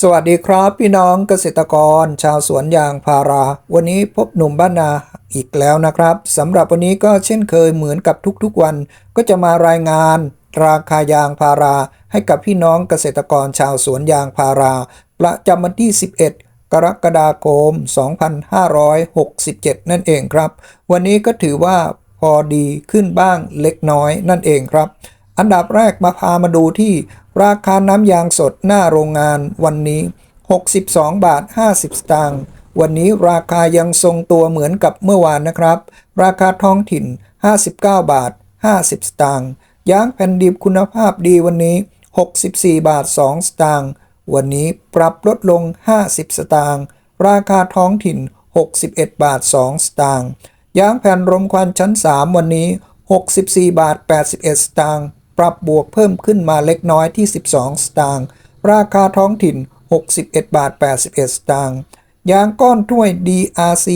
สวัสดีครับพี่น้องเกษตรกร ชาวสวนยางพารา วันนี้พบหนุ่มบ้านนาอีกแล้วนะครับสำหรับวันนี้ก็เช่นเคยเหมือนกับทุกๆวัน ก็จะมารายงาน ราคายางพารา ให้กับพี่น้องเกษตรกรชาวสวนยางพารา ประจำวันที่ 11 กรกฎาคม 2567 นั่นเองครับ วันนี้ก็ถือว่าพอดีขึ้นบ้างเล็กน้อยนั่นเองครับ อันดับแรกมาพามาดูที่ราคาน้ำยางสดหน้าโรงงานวันนี้ 62 บาท 50 สตางค์วันนี้ราคายังทรงตัวเหมือนกับเมื่อวานนะครับ ราคาท้องถิ่น 59 บาท 50 สตางค์ยางแผ่นดิบคุณภาพดีวันนี้ 64 บาท 2 สตางค์วันนี้ปรับลดลง 50 สตางค์ราคาท้องถิ่น 61 บาท 2 สตางค์ยางแผ่นรมควันชั้น 3 วันนี้ 64 บาท 81 สตางค์ ปรับบวกเพิ่มขึ้นมาเล็กน้อยที่ 12 สตางค์ราคาท้องถิ่น 61 บาท 81 สตางค์ยางก้อนถ้วย DRC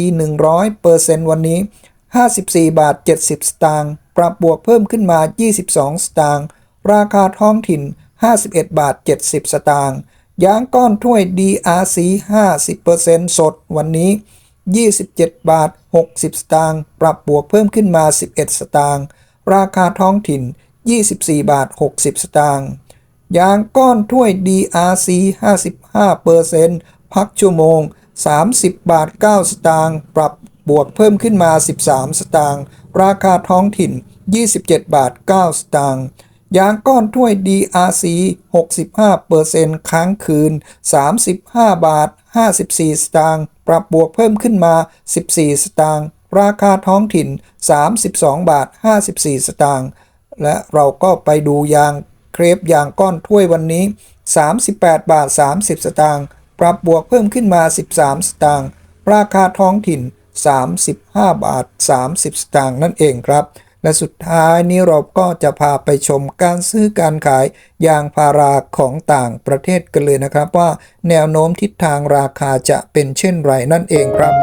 100%วันนี้ 54 บาท 70 สตางค์ปรับบวกเพิ่มขึ้นมา 22 สตางค์ราคาท้องถิ่น 51 บาท 70 สตางค์ยางก้อนถ้วย DRC 50%สดวันนี้ 27 บาท 60 สตางค์ปรับบวกเพิ่มขึ้นมา 11 สตางค์ราคาท้องถิ่น 24 บาท 60 สตางค์ ยางก้อนถ้วย DRC 55%พักชั่วโมง 30 บาท 9 สตางค์ ปรับบวกเพิ่มขึ้นมา 13 สตางค์ ราคาท้องถิ่น 27 บาท 9 สตางค์ ยางก้อนถ้วย DRC 65%ค้างคืน 35 บาท 54 สตางค์ ปรับบวกเพิ่มขึ้นมา 14 สตางค์ ราคาท้องถิ่น 32 บาท 54 สตางค์ และเราก็ไปดูยางเครปยางก้อนถ้วยวันนี้ 38 บาท 30 สตางค์ปรับบวกเพิ่มขึ้นมา 13 สตางค์ราคาท้องถิ่น 35 บาท 30 สตางค์นั่นเองครับ และสุดท้ายนี้เราก็จะพาไปชมการซื้อการขายยางพาราของต่างประเทศกันเลยนะครับว่าแนวโน้มทิศทางราคาจะเป็นเช่นไรนั่นเองครับ